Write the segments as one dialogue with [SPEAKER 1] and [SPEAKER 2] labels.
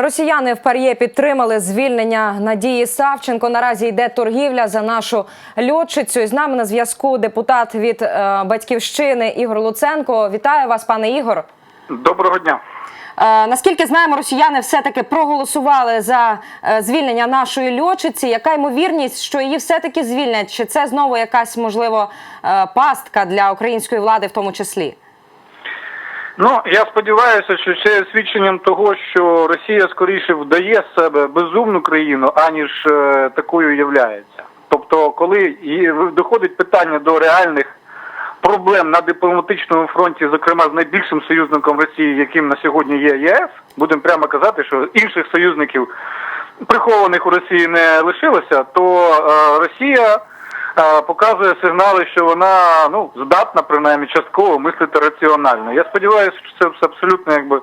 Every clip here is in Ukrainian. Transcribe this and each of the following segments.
[SPEAKER 1] Росіяни в пар'є підтримали звільнення Надії Савченко. Наразі йде торгівля за нашу льотчицю. І з нами на зв'язку депутат від е, батьківщини Ігор Луценко. Вітаю вас, пане Ігор.
[SPEAKER 2] Доброго дня.
[SPEAKER 1] Е, наскільки знаємо, росіяни все-таки проголосували за е, звільнення нашої льотчиці. Яка ймовірність, що її все-таки звільнять? Чи це знову якась можливо е, пастка для української влади, в тому числі?
[SPEAKER 2] Ну я сподіваюся, що це є свідченням того, що Росія скоріше вдає з себе безумну країну, аніж е, такою являється. Тобто, коли доходить питання до реальних проблем на дипломатичному фронті, зокрема з найбільшим союзником Росії, яким на сьогодні є ЄС, будемо прямо казати, що інших союзників прихованих у Росії не лишилося, то е, Росія показує сигнали, що вона ну здатна принаймні частково мислити раціонально. Я сподіваюся, що це все абсолютно якби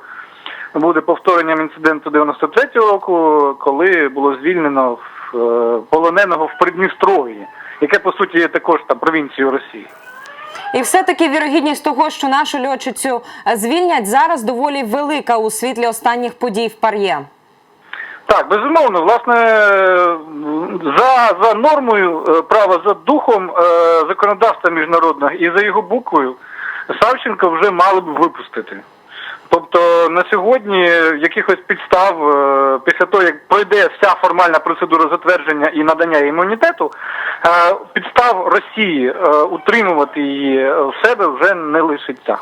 [SPEAKER 2] буде повторенням інциденту 93-го року, коли було звільнено е, полоненого в Придністров'ї, яке по суті є також там провінцією Росії.
[SPEAKER 1] І все-таки вірогідність того, що нашу льотчицю е, звільнять зараз доволі велика у світлі останніх подій в пар'є.
[SPEAKER 2] Так, безумовно, власне, за, нормою е, права, за духом е, законодавства міжнародного і за його буквою Савченко вже мали б випустити. Тобто на сьогодні якихось підстав, е, після того, як пройде вся формальна процедура затвердження і надання імунітету, підстав Росії утримувати її в себе вже не лишиться.